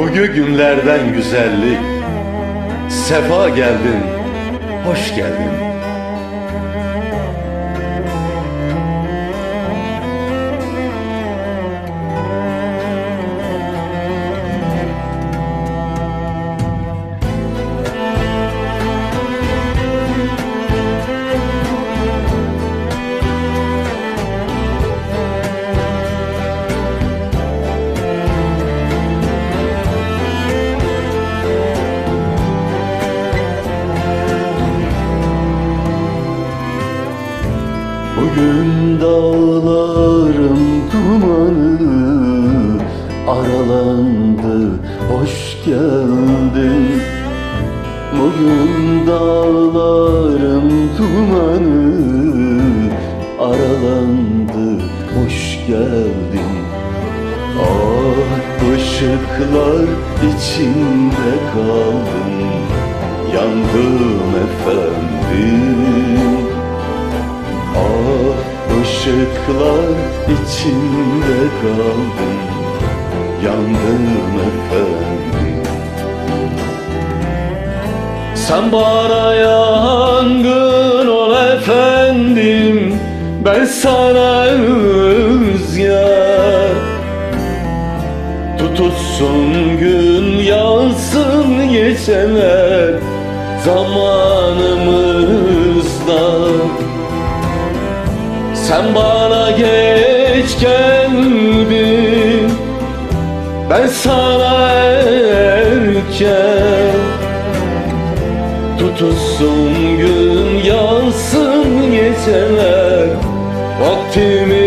Bugün günlerden güzellik. Sefa geldin, hoş geldin Bugün dağlarım dumanı aralandı Hoş geldin. Bugün dağlarım dumanı aralandı Hoş geldin. Ah ışıklar içinde kaldım Yandım efendim ışıklar içinde kaldım Yandım efendim Sen bana yangın ol efendim Ben sana rüzgar Tutulsun gün yansın geçenler Zamanımızda sen bana geç geldin. Ben sana erken Tutulsun gün yansın geceler. Vaktimiz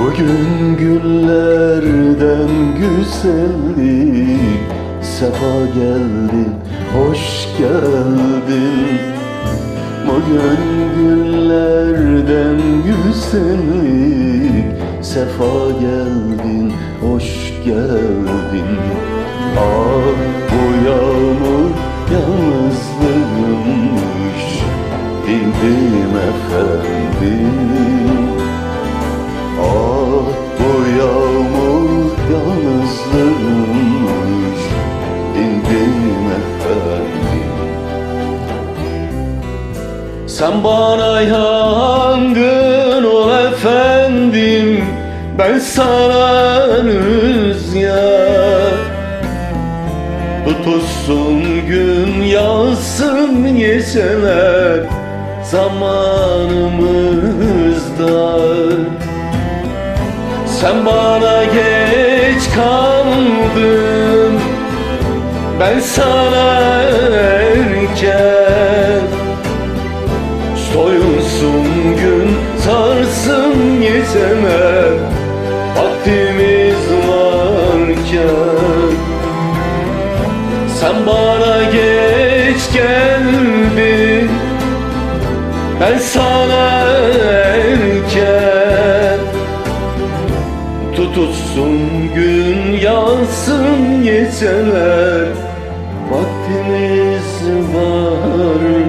Bugün günlerden güzellik Sefa geldin, hoş geldin. Bugün günlerden güzellik Sefa geldin, hoş geldin. Ah bu yağmur yalnızlığımmış Bildim efendim Ah bu yağmur yalnızlığımmış. Bildim efendim. Sen bana yangın ol efendim. Ben sana rüzgar Tutulsun gün yansın geceler. Zamanımızda sen bana geç kaldın. Ben sana erken. Soyunsun gün sarsın geceler Vaktimiz varken. Sen bana geç geldin. Ben sana geceler Vaktimiz varken